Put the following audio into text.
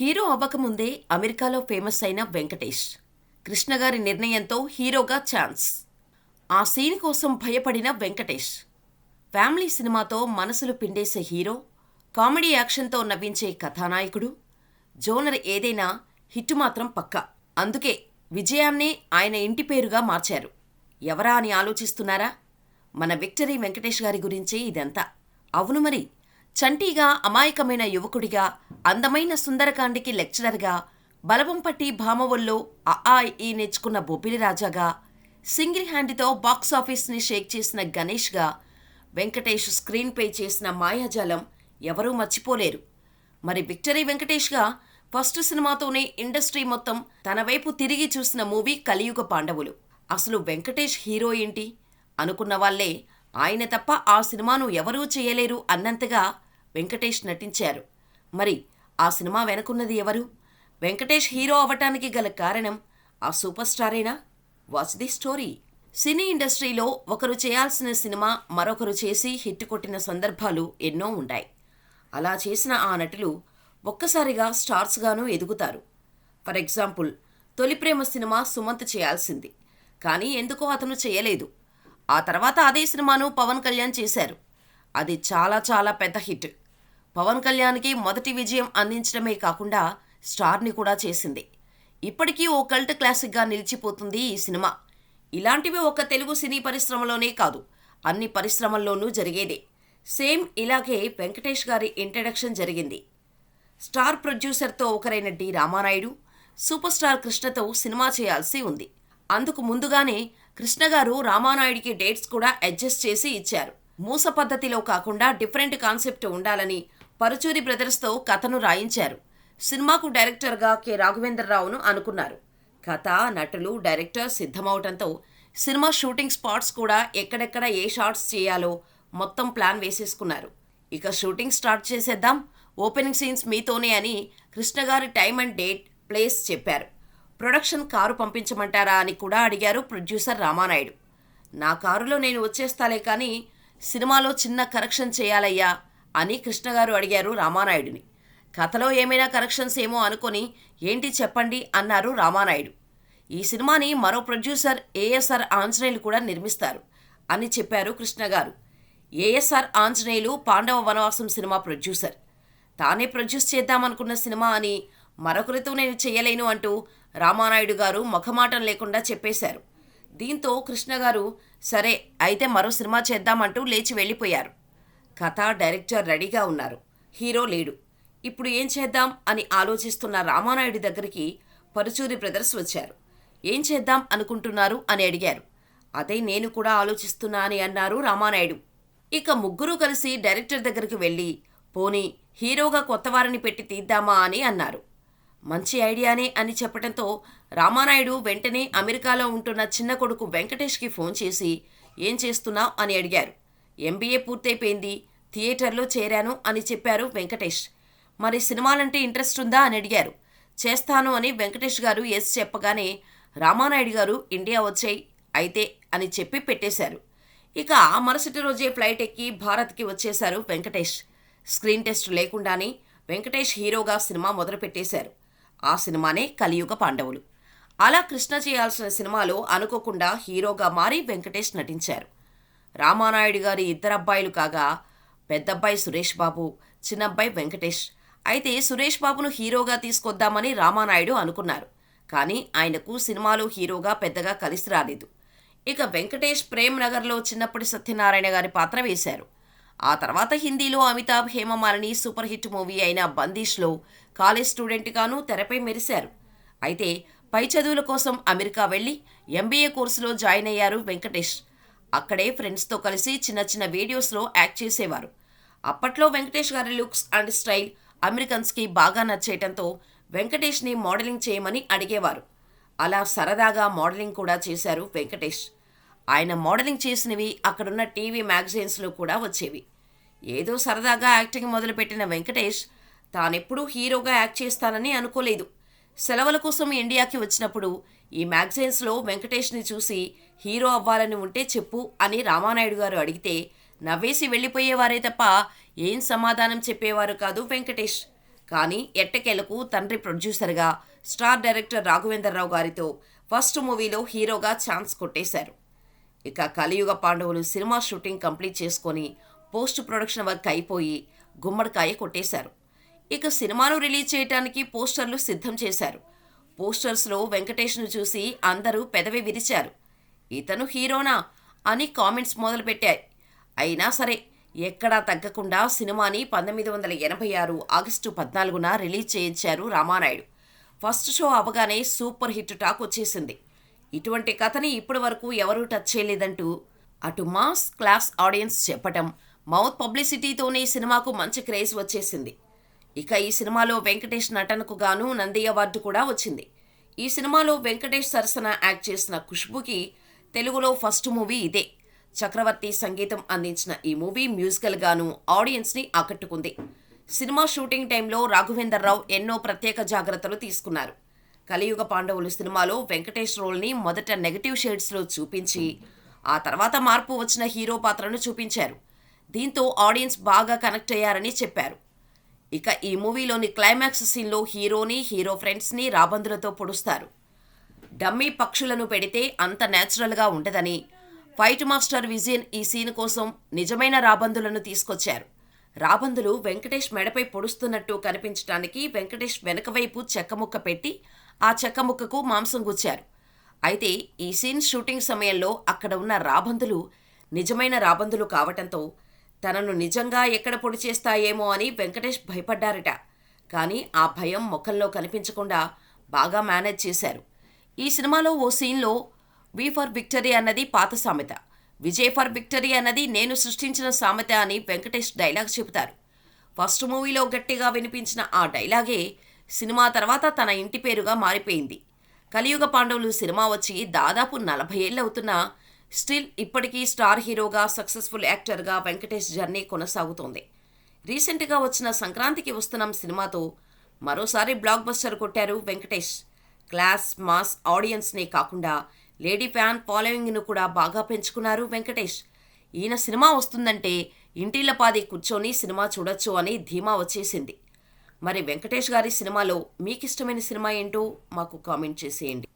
Hero అవ్వకముందే అమెరికాలో famous అయిన వెంకటేష్. కృష్ణ గారి నిర్ణయంతో హీరోగా ఛాన్స్. ఆ సీన్ కోసం భయపడిన వెంకటేష్. ఫ్యామిలీ సినిమాతో మనసులు పిండేసే హీరో కామెడీ యాక్షన్తో నవ్వించే కథానాయకుడు జోనర్ ఏదైనా హిట్ మాత్రం పక్కా. అందుకే విజయాన్నే ఆయన ఇంటి పేరుగా మార్చారు. ఎవరా అని ఆలోచిస్తున్నారా? మన విక్టరీ వెంకటేష్ గారి గురించి ఇదంతా. అవును మరి చంటీగా అమాయకమైన యువకుడిగా అందమైన సుందరకాండికి లెక్చరర్గా బలవంపట్టి భామవుల్లో భామవల్లో అఆ ఈ నేర్చుకున్న బొబ్బిలి రాజాగా సింగిల్ హ్యాండ్తో బాక్స్ ఆఫీస్ని షేక్ చేసిన గణేష్గా వెంకటేష్ స్క్రీన్ పే చేసిన మాయాజాలం ఎవరూ మర్చిపోలేరు. మరి విక్టరీ వెంకటేష్గా ఫస్ట్ సినిమాతోనే ఇండస్ట్రీ మొత్తం తన వైపు తిరిగి చూసిన మూవీ కలియుగ పాండవులు. అసలు వెంకటేష్ హీరో ఏంటి? అనుకున్న వాళ్ళే ఆయన తప్ప ఆ సినిమాను ఎవరూ చేయలేరు అన్నంతగా వెంకటేష్ నటించారు. మరి ఆ సినిమా వెనుకున్నది ఎవరు? వెంకటేష్ హీరో అవటానికి గల కారణం ఆ సూపర్ స్టారేనా? Watch the story. సినీ ఇండస్ట్రీలో ఒకరు చేయాల్సిన సినిమా మరొకరు చేసి హిట్ కొట్టిన సందర్భాలు ఎన్నో ఉంటాయి. అలా చేసిన ఆ నటులు ఒక్కసారిగా స్టార్స్గాను ఎదుగుతారు. ఫర్ ఎగ్జాంపుల్ తొలి ప్రేమ సినిమా సుమంత్ చేయాల్సింది. కానీ ఎందుకో అతను చేయలేదు. ఆ తర్వాత అదే సినిమాను పవన్ కళ్యాణ్ చేశారు. అది చాలా చాలా పెద్ద హిట్. పవన్ కళ్యాణ్కి మొదటి విజయం అందించడమే కాకుండా స్టార్ని కూడా చేసింది. ఇప్పటికీ ఓ కల్ట్ క్లాసిక్గా నిలిచిపోతుంది ఈ సినిమా. ఇలాంటివి ఒక తెలుగు సినీ పరిశ్రమలోనే కాదు అన్ని పరిశ్రమల్లోనూ జరిగేదే. సేమ్ ఇలాగే వెంకటేష్ గారి ఇంట్రడక్షన్ జరిగింది. స్టార్ ప్రొడ్యూసర్తో ఒకరైన డి. రామానాయుడు సూపర్ స్టార్ కృష్ణతో సినిమా చేయాల్సి ఉంది. అందుకు ముందుగానే కృష్ణ గారు రామానాయుడికి డేట్స్ కూడా అడ్జస్ట్ చేసి ఇచ్చారు. మూస పద్ధతిలో కాకుండా డిఫరెంట్ కాన్సెప్ట్ ఉండాలని పరుచూరి బ్రదర్స్తో కథను రాయించారు. సినిమాకు డైరెక్టర్గా కె. రాఘవేంద్రరావును అనుకున్నారు. కథ నటులు డైరెక్టర్ సిద్ధమవటంతో సినిమా షూటింగ్ స్పాట్స్ కూడా ఎక్కడెక్కడ ఏ షాట్స్ చేయాలో మొత్తం ప్లాన్ వేసేసుకున్నారు. ఇక షూటింగ్ స్టార్ట్ చేసేద్దాం ఓపెనింగ్ సీన్స్ మీతోనే అని కృష్ణగారి టైం అండ్ డేట్ ప్లేస్ చెప్పారు. ప్రొడక్షన్ కారు పంపించమంటారా అని కూడా అడిగారు ప్రొడ్యూసర్ రామానాయుడు. నా కారులో నేను వచ్చేస్తాలే కానీ సినిమాలో చిన్న కరెక్షన్ చేయాలయ్యా అని కృష్ణగారు అడిగారు రామానాయుడిని. కథలో ఏమైనా కరెక్షన్స్ ఏమో అనుకొని ఏంటి చెప్పండి అన్నారు రామానాయుడు. ఈ సినిమాని మరో ప్రొడ్యూసర్ ఏఎస్ఆర్ ఆంజనేయులు కూడా నిర్మిస్తారు అని చెప్పారు కృష్ణగారు A S R Anjaneyulu Pandava Vanavasam cinema producer తానే ప్రొడ్యూస్ చేద్దామనుకున్న సినిమా అని మరొకరితో నేను చేయలేను అంటూ రామానాయుడు గారు ముఖమాటం లేకుండా చెప్పేశారు. దీంతో కృష్ణ గారు సరే అయితే మరో సినిమా చేద్దామంటూ లేచి వెళ్ళిపోయారు. కథ డైరెక్టర్ రెడీగా ఉన్నారు. హీరో లేడు. ఇప్పుడు ఏం చేద్దాం అని ఆలోచిస్తున్న రామానాయుడి దగ్గరికి పరుచూరి బ్రదర్స్ వచ్చారు. ఏం చేద్దాం అనుకుంటున్నారు అని అడిగారు. అదే నేను కూడా ఆలోచిస్తున్నా అని అన్నారు రామానాయుడు. ఇక ముగ్గురు కలిసి డైరెక్టర్ దగ్గరికి వెళ్ళి పోనీ హీరోగా కొత్తవారిని పెట్టి తీద్దామా అని అన్నారు. మంచి ఐడియానే అని చెప్పడంతో రామానాయుడు వెంటనే అమెరికాలో ఉంటున్న చిన్న కొడుకు వెంకటేష్కి ఫోన్ చేసి ఏం చేస్తున్నావు అని అడిగారు. ఎంబీఏ పూర్తయిపోయింది. థియేటర్లో చేరాను అని చెప్పారు వెంకటేష్. మరి సినిమాలంటే ఇంట్రెస్ట్ ఉందా అని అడిగారు. చేస్తాను అని వెంకటేష్ గారు ఎస్ చెప్పగానే రామానాయుడు గారు ఇండియా వచ్చాయి అయితే అని చెప్పి పెట్టేశారు. ఇక ఆ మరుసటి రోజే ఫ్లైట్ ఎక్కి భారత్కి వచ్చేశారు వెంకటేష్. స్క్రీన్ టెస్ట్ లేకుండానే వెంకటేష్ హీరోగా సినిమా మొదలుపెట్టేశారు. ఆ సినిమానే కలియుగ పాండవులు. అలా కృష్ణ చేయాల్సిన సినిమాలో అనుకోకుండా హీరోగా మారి వెంకటేష్ నటించారు. రామానాయుడు గారి ఇద్దరు అబ్బాయిలు కాగా పెద్దబ్బాయి సురేష్ బాబు చిన్నబ్బాయి వెంకటేష్. అయితే సురేష్ బాబును హీరోగా తీసుకొద్దామని రామానాయుడు అనుకున్నారు. కానీ ఆయనకు సినిమాలో హీరోగా పెద్దగా కలిసి రాలేదు. ఇక వెంకటేష్ ప్రేమ్ నగర్లో చిన్నప్పటి సత్యనారాయణ గారి పాత్ర వేశారు. ఆ తర్వాత హిందీలో Amitabh Hema Malini super hit movie అయిన బందీష్లో కాలేజ్ స్టూడెంట్గాను తెరపై మెరిశారు. అయితే పై చదువుల కోసం అమెరికా వెళ్ళి ఎంబీఏ కోర్సులో జాయిన్ అయ్యారు వెంకటేష్. అక్కడే ఫ్రెండ్స్తో కలిసి చిన్న చిన్న వీడియోస్లో యాక్ట్ చేసేవారు. అప్పట్లో వెంకటేష్ గారి లుక్స్ అండ్ స్టైల్ అమెరికన్స్కి బాగా నచ్చేయటంతో వెంకటేష్ని మోడలింగ్ చేయమని అడిగేవారు. అలా సరదాగా మోడలింగ్ కూడా చేశారు వెంకటేష్. ఆయన మోడలింగ్ చేసినవి అక్కడున్న టీవీ మ్యాగజైన్స్లో కూడా వచ్చేవి. ఏదో సరదాగా యాక్టింగ్ మొదలుపెట్టిన వెంకటేష్ తానెప్పుడూ హీరోగా యాక్ట్ చేస్తానని అనుకోలేదు. సెలవుల కోసం ఇండియాకి వచ్చినప్పుడు ఈ మ్యాగజైన్స్లో వెంకటేష్ని చూసి హీరో అవ్వాలని ఉంటే చెప్పు అని రామానాయుడు గారు అడిగితే నవ్వేసి వెళ్ళిపోయేవారే తప్ప ఏం సమాధానం చెప్పేవారు కాదు వెంకటేష్. కానీ ఎట్టకేలకు తండ్రి ప్రొడ్యూసర్గా స్టార్ డైరెక్టర్ రాఘవేంద్రరావు గారితో ఫస్ట్ మూవీలో హీరోగా ఛాన్స్ కొట్టేశారు. ఇక Kaliyuga Pandavulu cinema shooting complete చేసుకొని పోస్ట్ ప్రొడక్షన్ వర్క్ అయిపోయి గుమ్మడికాయ కొట్టేశారు. ఇక సినిమాను రిలీజ్ చేయడానికి పోస్టర్లు సిద్ధం చేశారు. పోస్టర్స్లో వెంకటేష్ను చూసి అందరూ పెదవి విరిచారు. ఇతను హీరోనా అని కామెంట్స్ మొదలుపెట్టాయి. అయినా సరే ఎక్కడా తగ్గకుండా సినిమాని పంతొమ్మిది వందల ఎనభై ఆరు ఆగస్టు పద్నాలుగున రిలీజ్ చేయించారు రామానాయుడు. ఫస్ట్ షో అవగానే సూపర్ హిట్ టాక్ వచ్చేసింది. ఇటువంటి కథని ఇప్పటి వరకు ఎవరూ టచ్ చేయలేదంటూ అటు మాస్ క్లాస్ ఆడియన్స్ చెప్పటం మౌత్ పబ్లిసిటీతోనే సినిమాకు మంచి క్రేజ్ వచ్చేసింది. ఇక ఈ సినిమాలో వెంకటేష్ నటనకు గాను నంది అవార్డు కూడా వచ్చింది. ఈ సినిమాలో వెంకటేష్ సరసన యాక్ట్ చేసిన ఖుష్బుకి తెలుగులో ఫస్ట్ మూవీ ఇదే. చక్రవర్తి సంగీతం అందించిన ఈ మూవీ మ్యూజికల్గాను ఆడియన్స్ని ఆకట్టుకుంది. సినిమా షూటింగ్ టైంలో రాఘవేందర్ రావు ఎన్నో ప్రత్యేక జాగ్రత్తలు తీసుకున్నారు. కలియుగ పాండవులు సినిమాలో వెంకటేష్ రోల్ని మొదట నెగటివ్ షేడ్స్లో చూపించి ఆ తర్వాత మార్పు వచ్చిన హీరో పాత్రను చూపించారు. దీంతో ఆడియన్స్ బాగా కనెక్ట్ అయ్యారని చెప్పారు. ఇక ఈ మూవీలోని క్లైమాక్స్ సీన్లో హీరోని హీరో ఫ్రెండ్స్ని రాబందులతో పొడుస్తారు. డమ్మీ పక్షులను పెడితే అంత న్యాచురల్గా ఉండదని ఫైట్ మాస్టర్ విజయన్ ఈ సీన్ కోసం నిజమైన రాబందులను తీసుకొచ్చారు. రాబందులు వెంకటేష్ మెడపై పొడుస్తున్నట్టు కనిపించడానికి వెంకటేష్ వెనకవైపు చెక్కముక్క పెట్టి ఆ చెక్కముక్కకు మాంసం గుచ్చారు. అయితే ఈ సీన్ షూటింగ్ సమయంలో అక్కడ ఉన్న రాబందులు నిజమైన రాబందులు కావటంతో తనను నిజంగా ఎక్కడ పొడి చేస్తాయేమో అని వెంకటేష్ భయపడ్డారట. కానీ ఆ భయం ముఖంలో కనిపించకుండా బాగా మేనేజ్ చేశారు. ఈ సినిమాలో ఓ సీన్లో వి ఫర్ విక్టరీ అన్నది పాత సామెత. విజయ్ ఫర్ విక్టరీ అన్నది నేను సృష్టించిన సామెత అని వెంకటేష్ డైలాగ్ చెబుతారు. ఫస్ట్ మూవీలో గట్టిగా వినిపించిన ఆ డైలాగే సినిమా తర్వాత తన ఇంటి పేరుగా మారిపోయింది. కలియుగ పాండవులు సినిమా వచ్చి దాదాపు నలభై ఏళ్ళు అవుతున్నా స్టిల్ ఇప్పటికీ స్టార్ హీరోగా సక్సెస్ఫుల్ యాక్టర్గా వెంకటేష్ జర్నీ కొనసాగుతోంది. రీసెంట్గా వచ్చిన సంక్రాంతికి వస్తున్నాం సినిమాతో మరోసారి బ్లాక్ బస్టర్ కొట్టారు వెంకటేష్. క్లాస్ మాస్ ఆడియన్స్నే కాకుండా లేడీ ఫ్యాన్ ఫాలోయింగ్ను కూడా బాగా పెంచుకున్నారు వెంకటేష్. ఈయన సినిమా వస్తుందంటే ఇంటిల్లపాది కూర్చొని సినిమా చూడొచ్చు అని ధీమా వచ్చేసింది. మరి వెంకటేష్ గారి సినిమాలో మీకు ఇష్టమైన సినిమా ఏంటో మాకు కామెంట్ చేసేయండి.